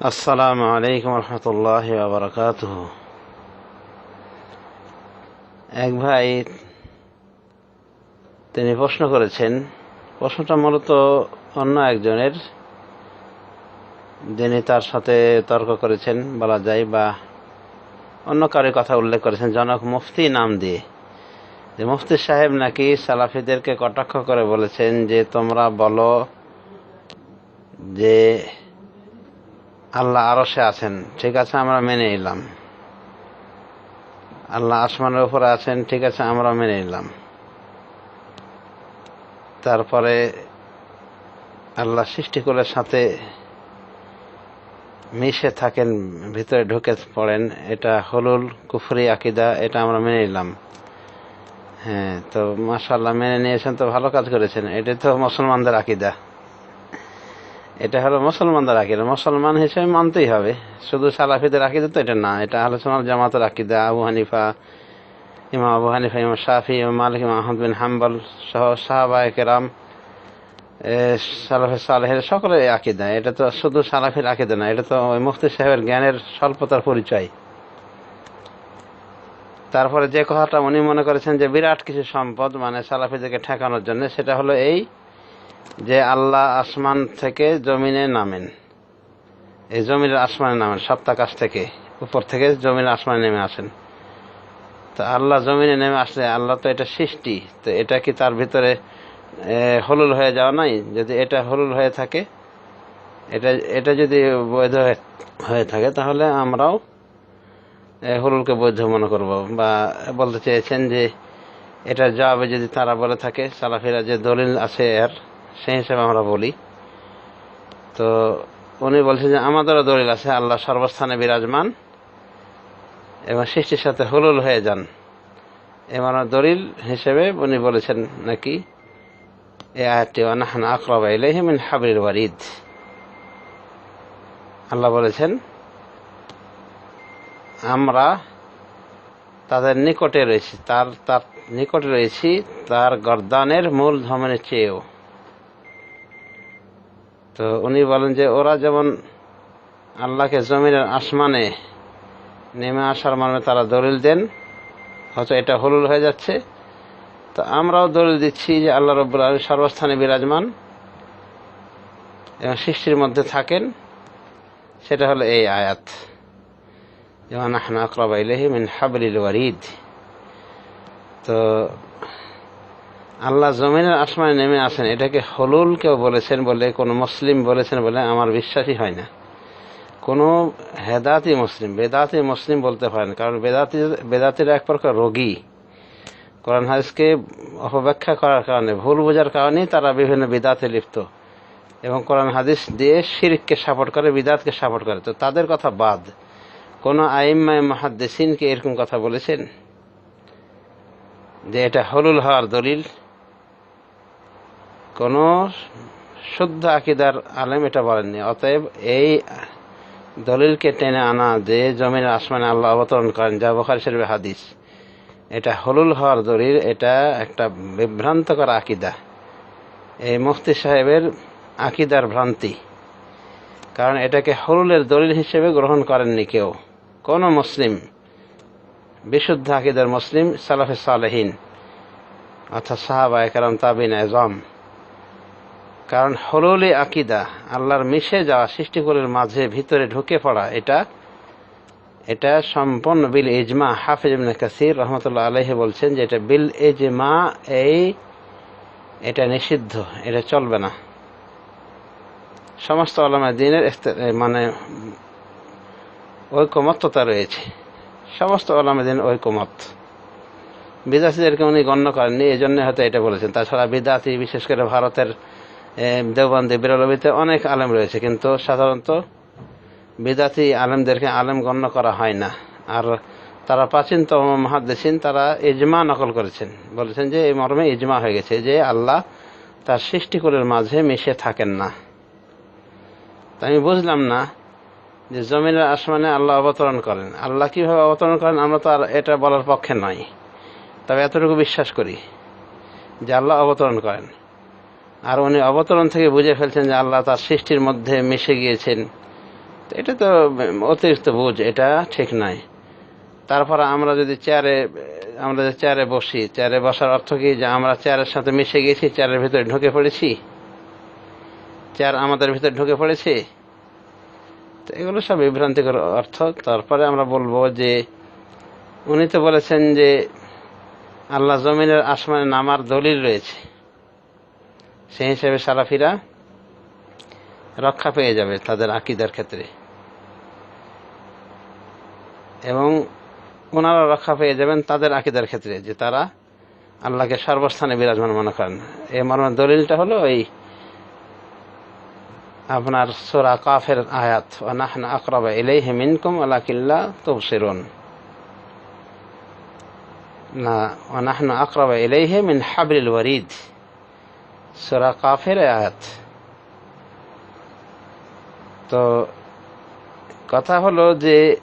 আসসালামু আলাইকুম রহমতুল্লাহ এক ভাই তিনি প্রশ্ন করেছেন, প্রশ্নটা মূলত অন্য একজনের। যিনি তার সাথে তর্ক করেছেন, বলা যায়, বা অন্য কারোর কথা উল্লেখ করেছেন, জনক মুফতি নাম দিয়ে। যে মুফতি সাহেব নাকি সালাফিদেরকে কটাক্ষ করে বলেছেন যে তোমরা বলো যে আল্লাহ আরশে আছেন। ঠিক আছে, আমরা মেনে নিলাম। আল্লাহ আসমানের উপরে আছেন, ঠিক আছে, আমরা মেনে নিলাম। তারপরে আল্লাহ সৃষ্টিকুলের সাথে মিশে থাকেন, ভিতরে ঢুকে পড়েন। এটা হলুল কুফরি আকিদা, এটা আমরা মেনে নিলাম। হ্যাঁ তো মাশাল্লাহ মেনে নিয়েছেন, তো ভালো কাজ করেছেন। এটা তো মুসলমানদের আকিদা। এটা হলো মুসলমানদের আকিদা। মুসলমান হিসেবে মানতেই হবে। শুধু সালাফিদের আকিদা তো এটা না, এটা আলোচনা জামাতের আকিদা। আবু হানিফা, ইমাম আবু হানিফা, ইমাম শাফি, ইমাম মালিক, ইমাম আহমদ বিন হাম্বল সহ সাহাবা কেরাম সালাফে সালেহের সকলের আকিদা। এটা তো শুধু সালাফির আকিদা না, এটা তো ওই মুফতি সাহেবের জ্ঞানের স্বল্পতার পরিচয়। তারপরে যে কথাটা উনি মনে করেছেন যে বিরাট কিছু সম্পদ মানে সালাফিদেরকে ঠেকানোর জন্য, সেটা হলো এই যে আল্লাহ আসমান থেকে জমিনে নামেন। এই জমিনের আসমানে নামেন সপ্তাকাশ থেকে। উপর থেকে জমিনের আসমানে নেমে আসেন। তো আল্লাহ জমিনে নেমে আসলে আল্লাহ তো এটা সৃষ্টি, তো এটা কি তার ভিতরে হলুল হয়ে যাওয়া নাই? যদি এটা হলুল হয়ে থাকে, এটা এটা যদি বৈধ হয়ে- থাকে, তাহলে আমরাও হলুলকে বৈধ মনে করব বা বলতে চেয়েছেন যে এটা জবাবে যদি তারা বলে থাকে, সালাফিরা যে দলিল আছে এর, সেই হিসেবে আমরা বলি। তো উনি বলছেন যে আমাদেরও দলিল আছে, আল্লাহ সর্বস্থানে বিরাজমান এবং সৃষ্টির সাথে হলুল হয়ে যান। এমন দলিল হিসেবে উনি বলেছেন নাকি, এ আয়াতটি অনাহান আকরবা ইলাইহি মিন হাবলিল ওয়ারিদ আল্লাহ বলেছেন আমরা তাদের নিকটে রয়েছি, তার তার নিকটে রয়েছি, তার গর্দানের মূল ধমনের চেয়েও। তো উনি বলেন যে, ওরা যেমন আল্লাহকে জমিনের আসমানে নেমে আসার মানে তারা দলিল দেন, হয়তো এটা হলুল হয়ে যাচ্ছে, তো আমরাও দলিল দিচ্ছি যে আল্লাহ রব্বুল আলম সর্বস্থানে বিরাজমান এবং সৃষ্টির মধ্যে থাকেন। সেটা হলো এই আয়াত। আহনা আকরাবা ইলাইহি মিন হাবলিল ওয়ারিদ তো আল্লাহ জমিনের আসমানে নেমে আসেন এটাকে হলুল কেউ বলেছেন বলে, কোনো মুসলিম বলেছেন বলে আমার বিশ্বাসই হয় না। কোনো হেদাতি মুসলিম, বেদাতি মুসলিম বলতে পারেন, কারণ বেদাতি, বেদাতির এক প্রকার রোগী। কোরআন হাদিসকে অপব্যাখ্যা করার কারণে, ভুল বোঝার কারণেই তারা বিভিন্ন বিদাতে লিপ্ত। এবং কোরআন হাদিস দিয়ে শিরিককে সাপোর্ট করে, বিদাতকে সাপোর্ট করে। তো তাদের কথা বাদ। কোনো আইম্মায় মাহাদ্দেসিনকে এরকম কথা বলেছেন? যে এটা হলুল হওয়ার দলিল। কোনো শুদ্ধ আকিদার আলেম এটা বলেননি। অতএব এই দলিলকে টেনে আনা যে জমির আসমানে আল্লাহ অবতরণ করেন, যা বখারি শরীফ হাদিস, এটা হলুল হওয়ার দলিল, এটা একটা বিভ্রান্তকর আকিদা। এই মুফতি সাহেবের আকিদার ভ্রান্তি। কারণ এটাকে হলুলের দলিল হিসেবে গ্রহণ করেননি কেউ। কোনো মুসলিম, বিশুদ্ধ আকিদার মুসলিম, সালাফে সালেহীন, অর্থাৎ সাহাবা একরাম, তাবিন, এজম। কারণ হলুলি আকিদা, আল্লাহর মিশে যাওয়া, সৃষ্টিকুলের মাঝে ভিতরে ঢুকে পড়া, এটা এটা সম্পন্ন বিল ইজমা। হাফিজ কাসির রহমতুল্লাহ আলহি বলছেন যে এটা বিল ইজমা, এই, এটা নিষিদ্ধ, এটা চলবে না। সমস্ত আলমা দিনের মানে ঐকমত্যতা রয়েছে। সমস্ত আলমা দিন ঐকমত বিদাসীদেরকে উনি গণ্য করেননি এই জন্য হয়তো এটা বলেছেন। তাছাড়া বিদাসী বিশেষ করে ভারতের এ, দেওবন্দি বিরলবিতে অনেক আলেম রয়েছে কিন্তু সাধারণত বিদাতি আলেমদেরকে আলেম গণ্য করা হয় না। আর তারা প্রাচীনতম মহাদেশিন তারা ইজমা নকল করেছেন। বলেছেন যে এই মর্মে ইজমা হয়ে গেছে যে আল্লাহ তার সৃষ্টিকুলের মাঝে মিশে থাকেন না। তা আমি বুঝলাম না যে জমিনের আসমানে আল্লাহ অবতরণ করেন। আল্লাহ কীভাবে অবতরণ করেন আমরা তো আর এটা বলার পক্ষে নয়। তবে এতটুকু বিশ্বাস করি যে আল্লাহ অবতরণ করেন। আর উনি অবতরণ থেকে বুঝে ফেলছেন যে আল্লাহ তার সৃষ্টির মধ্যে মিশে গিয়েছেন। এটা তো অতিরিক্ত বুঝ, এটা ঠিক নয়। তারপর আমরা যদি চেয়ারে, আমরা যে চেয়ারে বসি, চেয়ারে বসার অর্থ কি যে আমরা চেয়ারের সাথে মিশে গেছি চেয়ারের ভিতরে ঢুকে পড়েছি? চেয়ার আমাদের ভিতরে ঢুকে পড়েছে? এগুলো সব বিভ্রান্তিকর অর্থ। তারপরে আমরা বলব যে, উনি তো বলেছেন যে, আল্লাহ জমিনের আসমানে নামার দলিল রয়েছে। সেই হিসেবে সারাফিরা রক্ষা পেয়ে যাবে তাদের আকিদার ক্ষেত্রে। এবং ওনারা রক্ষা পেয়ে যাবেন তাদের আকিদার ক্ষেত্রে যে তারা আল্লাহকে সর্বস্থানে বিরাজমান মনে করেন। এই মর্মের দলিলটা হলো এই আপনার সোরা কাফের আয়াত ওনাহন আকরবা ইলাইহি মিনকুম আলাকিল্লা তুবসিরুন না ওনাহন আকরবা ইলাইহি মিন হাবলিল ওয়ারিদ। সোরা কাফের আয়াত। তো কথা হলো যে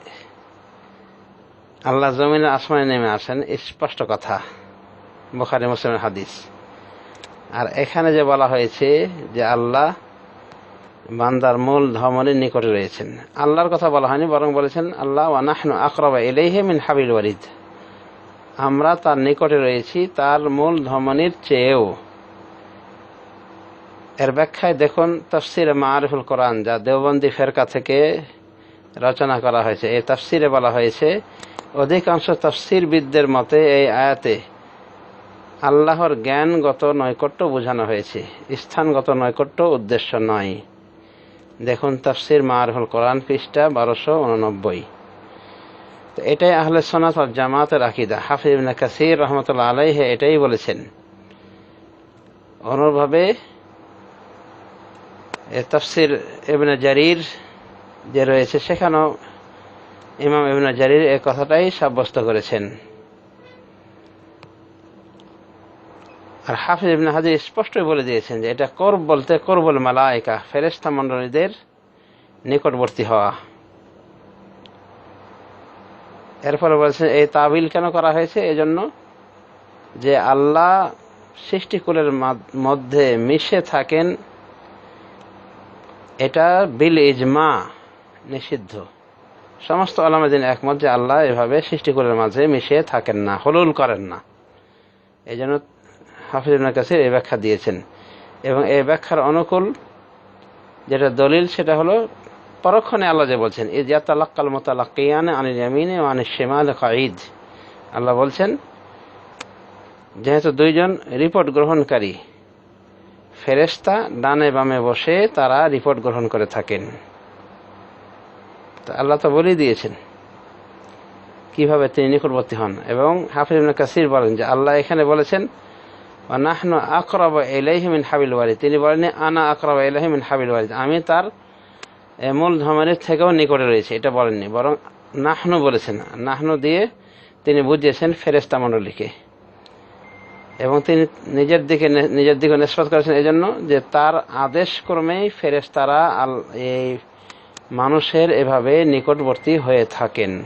আল্লাহ জমিনের আসমানে নেমে আসেন, স্পষ্ট কথা, বুখারি, মুসলিমের হাদিস। আর এখানে যে বলা হয়েছে যে আল্লাহ বান্দার মূল ধমনের নিকটে রয়েছেন। আল্লাহর কথা বলা হয়নি, বরং বলেছেন, আল্লাহ ওয়ানাহনু আকরবা এলেহে মিন হাবিল ওয়ারিদ আমরা তার নিকটে রয়েছি, তার মূল ধমনির চেয়েও। এর ব্যাখ্যায় দেখুন, তফসির মারিফুল কোরআন, যা দেওবন্দি ফেরকা থেকে রচনা করা হয়েছে। এই তফসিরে বলা হয়েছে, অধিকাংশ তফসিরবিদদের মতে এই আয়াতে আল্লাহর জ্ঞানগত নৈকট্য বোঝানো হয়েছে। স্থানগত নৈকট্য উদ্দেশ্য নয়। দেখুন তফসির মারহুল কোরআন পৃষ্ঠা বারোশো উননব্বই। তো এটাই আহলে সোনাত জামাতের আকিদা। হাফিজ ইবনে কাসির রহমতুল্লাহ আলাইহে এটাই বলেছেন। অনুরূপভাবে এ তফসির ইবনে জারির যে রয়েছে, সেখানেও ইমাম ইবনে জারির এ কথাটাই সাব্যস্ত করেছেন। আর হাফিজ ইবনে হাজির স্পষ্টই বলে দিয়েছেন যে এটা করব বলতে করবল মালায়িকা ফেরেস্তা মণ্ডলীদের নিকটবর্তী হওয়া। এরপরে বলছেন এই তাবিল কেন করা হয়েছে? এজন্য যে আল্লাহ সৃষ্টিকুলের মধ্যে মিশে থাকেন, এটা বিল ইজমা নিষিদ্ধ। সমস্ত আলামাদিন একমত যে আল্লাহ এভাবে সৃষ্টিকুলের মাঝে মিশে থাকেন না, হলুল করেন না। এই জন্য হাফিজুল্লাহ কাসির এই ব্যাখ্যা দিয়েছেন। এবং এই ব্যাখ্যার অনুকূল যেটা দলিল, সেটা হলো পরক্ষণে আল্লাহ যে বলছেন ইদ ইয়াতালাক্কাল মোতালাক্কিয়ান আনিল ইয়ামিনে ও আনিল শেমাল কাঈদ। আল্লাহ বলছেন, যেহেতু দুইজন রিপোর্ট গ্রহণকারী ফেরেস্তা ডানে বামে বসে তারা রিপোর্ট গ্রহণ করে থাকেন। তা আল্লাহ তো বলেই দিয়েছেন, কীভাবে তিনি নিকটবর্তী হন? এবং হাফিজ কাসির বলেন যে, আল্লাহ এখানে বলেছেন নাহনু আকরব এলাইহিমিন হাবিল ওয়ারিদ তিনি বলেন আনা আকরব এলাহিমিন হাবিল ওয়ারিদ আমি তার মূল ধমনের থেকেও নিকটে রয়েছে, এটা বলেননি। বরং নাহনু বলেছেন। নাহনু দিয়ে তিনি বুঝিয়েছেন ফেরেস্তা মণ্ডলীকে। এবং তিনি নিজের দিকে নিজের দিকে নিষ্পত করেছেন এই জন্য যে তার আদেশ ক্রমেই ফেরেস্তারা আল, এই মানুষের এভাবে নিকটবর্তী হয়ে থাকেন।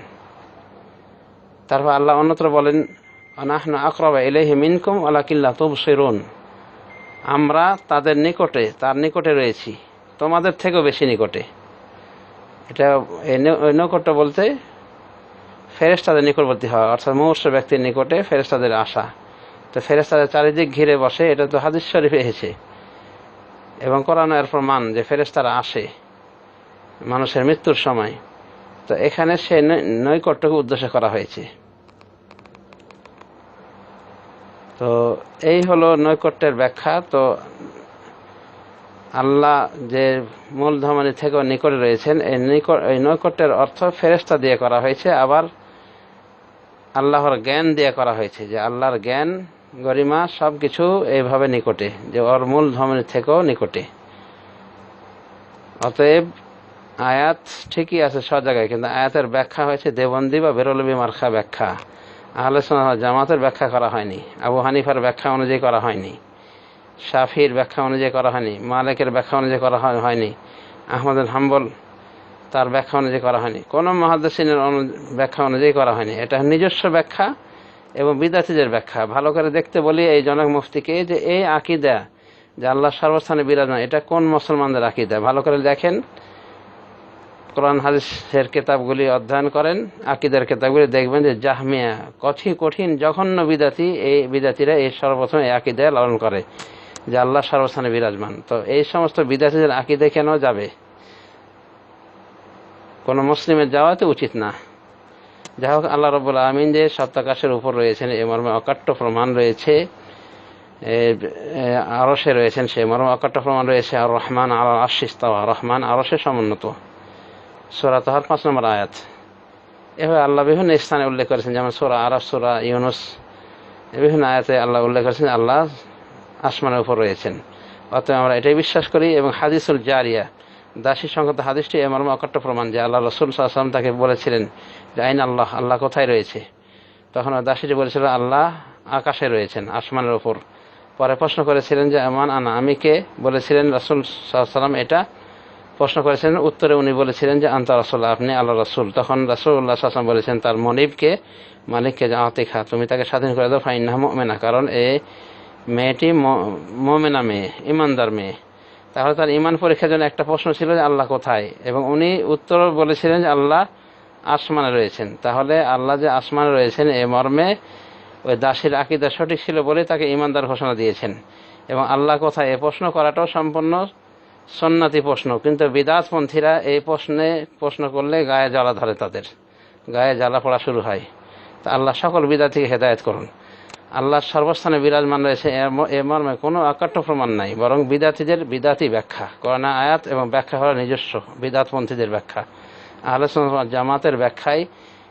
তারপর আল্লাহ অন্যত্র বলেন অনাহন আকরবা এলেহি মিনকুম আলাকিল্লা তব সেরুন আমরা তাদের নিকটে, তার নিকটে রয়েছি। তোমাদের থেকেও বেশি নিকটে। এটা নৈকট্য বলতে ফেরেস্তাদের নিকটবর্তী হওয়া, অর্থাৎ মুহূর্ত ব্যক্তির নিকটে ফেরেস্তাদের আসা। তো ফেরেস্তাদের চারিদিক ঘিরে বসে, এটা তো হাদিস শরীফে এসেছে। এবং কোরআন এর প্রমাণ যে ফেরেস্তারা আসে মানুষের মৃত্যুর সময়। তো এখানে সে নৈকট্যকে উদ্দেশ্য করা হয়েছে। তো এই হলো নৈকট্যের ব্যাখ্যা। তো আল্লাহ যে মূল ধমনী থেকেও নিকটে রয়েছেন, এই নিকট, এই নৈকট্যের অর্থ ফেরেস্তা দিয়ে করা হয়েছে, আবার আল্লাহর জ্ঞান দিয়ে করা হয়েছে যে আল্লাহর জ্ঞান, গরিমা সব কিছু এইভাবে নিকটে, যে ওর মূল ধমনী থেকেও নিকটে। অতএব আয়াত ঠিকই আছে সব জায়গায়, কিন্তু আয়াতের ব্যাখ্যা হয়েছে দেবন্দী বা বেরলবি মার্খা ব্যাখ্যা। আহলে জামাতের ব্যাখ্যা করা হয়নি। আবু হানিফার ব্যাখ্যা অনুযায়ী করা হয়নি। শাফির ব্যাখ্যা অনুযায়ী করা হয়নি। মালিকের ব্যাখ্যা অনুযায়ী করা হয়নি। আহমদ হাম্বল তার ব্যাখ্যা অনুযায়ী করা হয়নি। কোনো মহাদ্দিনের ব্যাখ্যা অনুযায়ী করা হয়নি। এটা নিজস্ব ব্যাখ্যা এবং বিদাতিদের ব্যাখ্যা। ভালো করে দেখতে বলি এই জনক মুফতিকে যে এই আকিদা যে আল্লাহ সর্বস্থানে বিরাজমান, এটা কোন মুসলমানদের আকিদা? ভালো করে দেখেন। কোরআন হাদিসের কেতাবগুলি অধ্যয়ন করেন, আকিদের কেতাবগুলি দেখবেন যে জাহমিয়া, কঠিন কঠিন, জঘন্য বিদাতি, এই বিদাতিরা এই সর্বপ্রথম এই আকিদায় লালন করে, যে আল্লাহ সর্বস্থানে বিরাজমান। তো এই সমস্ত বিদাতিদের আকিদে কেন যাবে? কোনো মুসলিমের যাওয়া তো উচিত না। যাই হোক, আল্লাহ রবুল আমিন যে সপ্তাকাশের উপর রয়েছেন, এ মর্মে অকাট্য প্রমাণ রয়েছে আরসে রয়েছেন সে মর্মে অকাট্য প্রমাণ রয়েছে, আর রহমান আল আশিস্তাওয়া রহমান আরসে সমুন্নত। সোরা তাহার পাঁচ নম্বর আয়াত। এভাবে আল্লাহ বিভিন্ন স্থানে উল্লেখ করেছেন, যেমন সোরা আরব সোরা ইউনুস। বিভিন্ন আয়াতে আল্লাহ উল্লেখ করেছেন, আল্লাহ আসমানের উপর রয়েছেন। অতএব আমরা এটাই বিশ্বাস করি এবং হাদিসুল জারিয়া, দাসী সংক্রান্ত হাদিসটি এমন অকট্ট প্রমাণ যে আল্লাহ রসুল সাল্লাম তাকে বলেছিলেন যে, আইন আল্লাহ আল্লাহ কোথায় রয়েছে? তখন দাসীটি বলেছিল, আল্লাহ আকাশে রয়েছেন, আসমানের উপর। পরে প্রশ্ন করেছিলেন যে, এমন আনা, আমি কে? বলেছিলেন রসুল সাল্লাম এটা প্রশ্ন করেছিলেন উত্তরে উনি বলেছিলেন যে, আন্তা রসুল্লাহ আপনি আল্লাহ রসুল। তখন রসুল্লাহ সাল্লাম বলেছেন, তার মনিবকে, মালিককে আতিখা তুমি তাকে স্বাধীন করে দাও ফাইন না মেনা কারণ এ মেয়েটি মোমেনা মেয়ে, ইমানদার মেয়ে। তাহলে তার ইমান পরীক্ষার জন্য একটা প্রশ্ন ছিল যে, আল্লাহ কোথায়? এবং উনি উত্তর বলেছিলেন যে, আল্লাহ আসমানে রয়েছেন। তাহলে আল্লাহ যে আসমানে রয়েছেন এ মর্মে ওই দাসীর আকিদা সঠিক ছিল বলে তাকে ইমানদার ঘোষণা দিয়েছেন। এবং আল্লাহ কোথায় এ প্রশ্ন করাটাও সম্পূর্ণ সন্ন্যাতি প্রশ্ন। কিন্তু বিদাতপন্থীরা এই প্রশ্নে প্রশ্ন করলে গায়ে জ্বালা ধরে তাদের। গায়ে জ্বালা পড়া শুরু হয়। তা আল্লাহ সকল বিদা থেকে হেদায়ত করুন। আল্লাহর সর্বস্থানে বিরাজমান রয়েছে এ মর্মে কোনো আকাট্য প্রমাণ নাই, বরং বিদাতিদের বিদাতি ব্যাখ্যা। করোনা আয়াত এবং ব্যাখ্যা হওয়ার নিজস্ব, বিদাতপন্থীদের ব্যাখ্যা। আলোচনা জামাতের ব্যাখ্যায়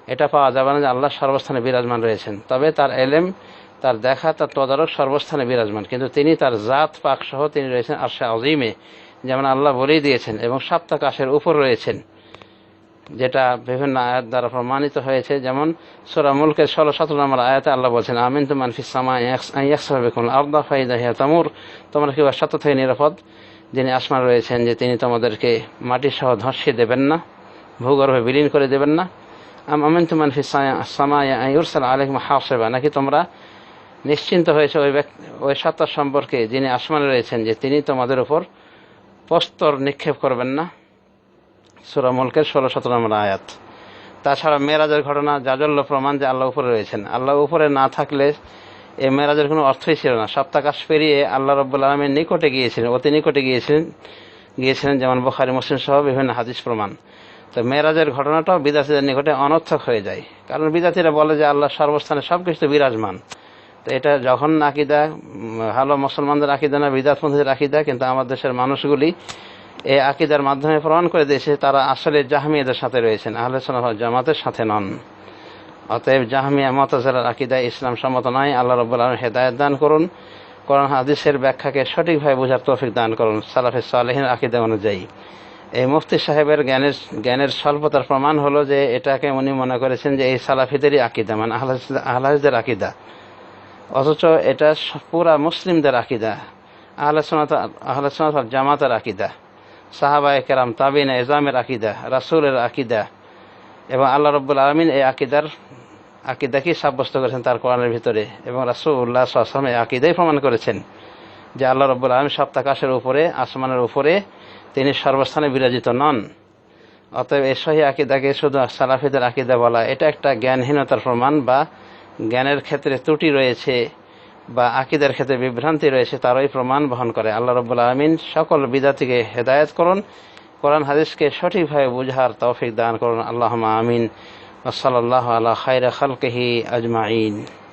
এটা পাওয়া যাবে না যে আল্লাহ সর্বস্থানে বিরাজমান রয়েছেন। তবে তার এলেম, তার দেখা, তার তদারক সর্বস্থানে বিরাজমান। কিন্তু তিনি তার জাত পাক সহ তিনি রয়েছেন আরশা আজিমে। যেমন আল্লাহ বলেই দিয়েছেন এবং সপ্তাহ কাশের উপর রয়েছেন, যেটা বিভিন্ন আয়াত দ্বারা প্রমাণিত হয়েছে। যেমন সোরা মুলকের ষোলো সতেরো নম্বর আয়াতে আল্লাহ বলছেন আমিন তো মানফি সামাইকুন আবদা ফাইদাহিয়া তামুর। তোমরা কি সত্য থেকে নিরাপদ যিনি আসমান রয়েছেন, যে তিনি তোমাদেরকে মাটির সহ ধসিয়ে দেবেন না, ভূগর্ভে বিলীন করে দেবেন না। আমিন তো মানফি সামাইরসাল আলেক হাফসেবা নাকি তোমরা নিশ্চিন্ত হয়েছে ওই ওই সত্তার সম্পর্কে যিনি আসমানে রয়েছেন, যে তিনি তোমাদের উপর প্রস্তর নিক্ষেপ করবেন না। সুরা মুলকের ষোলো সতেরো নম্বর আয়াত। তাছাড়া মেরাজের ঘটনা, জাজল্য প্রমাণ যে আল্লাহ উপরে রয়েছেন। আল্লাহ উপরে না থাকলে এই মেরাজের কোনো অর্থই ছিল না। সপ্তাকাশ পেরিয়ে আল্লাহ রব্বুল আলমের নিকটে গিয়েছিলেন, অতি নিকটে গিয়েছিলেন গিয়েছিলেন যেমন বখারি, মুসলিম সহ বিভিন্ন হাদিস প্রমাণ। তো মেরাজের ঘটনাটাও বিদাতিদের নিকটে অনর্থক হয়ে যায়। কারণ বিদাতিরা বলে যে আল্লাহ সর্বস্থানে সব কিছু বিরাজমান। তো এটা যখন আকিদা ভালো মুসলমানদের আকিদা না, বিদাতপন্থীদের আকিদা কিন্তু আমার দেশের মানুষগুলি এই আকিদার মাধ্যমে প্রমাণ করে দিয়েছে তারা আসলে জাহামিয়াদের সাথে রয়েছেন আহলে জামাতের সাথে নন। অতএব জাহামিয়া মতাজার আকিদা ইসলাম সম্মত নয়, আল্লাহ রব্বুল আলম হেদায়ত দান করুন। কোরআন, হাদিসের ব্যাখ্যাকে সঠিকভাবে বোঝার তৌফিক দান করুন, সালাফে সালেহিন আকিদা অনুযায়ী। এই মুফতি সাহেবের জ্ঞানের জ্ঞানের স্বল্পতার প্রমাণ হলো যে এটাকে উনি মনে করেছেন যে এই সালাফিদেরই আকিদা মানে আহলাজদের আকিদা। অথচ এটা পুরা মুসলিমদের আকিদা, আহলে সোনাত জামাতের আকিদা, সাহাবায় কেরাম, তাবিন, এজামের আকিদা, রাসুলের আকিদা এবং আল্লাহ রব্বুল আলমিন এই আকিদার আকিদাকেই সাব্যস্ত করেছেন তার কোরআনের ভিতরে এবং রাসুল্লাহ আসলাম এই আকিদাই প্রমাণ করেছেন যে আল্লাহ রব্বুল আলম সপ্তাকাশের উপরে, আসমানের উপরে তিনি সর্বস্থানে বিরাজিত নন। অতএব এই সহি আকিদাকে শুধু সালাফিদের আকিদা বলা, এটা একটা জ্ঞানহীনতার প্রমাণ বা জ্ঞানের ক্ষেত্রে ত্রুটি রয়েছে বা আকিদের ক্ষেত্রে বিভ্রান্তি রয়েছে, তারই প্রমাণ বহন করে। আল্লাহ রব্বুল আলমিন সকল বিদাতিকে হেদায়ত করুন, কোরআন হাদিসকে সঠিকভাবে বুঝার তৌফিক দান করুন। আল্লাহ আমিন। ওসলাল্লাহ আল্লাহ খাইরা খালকেহি আজমাইন।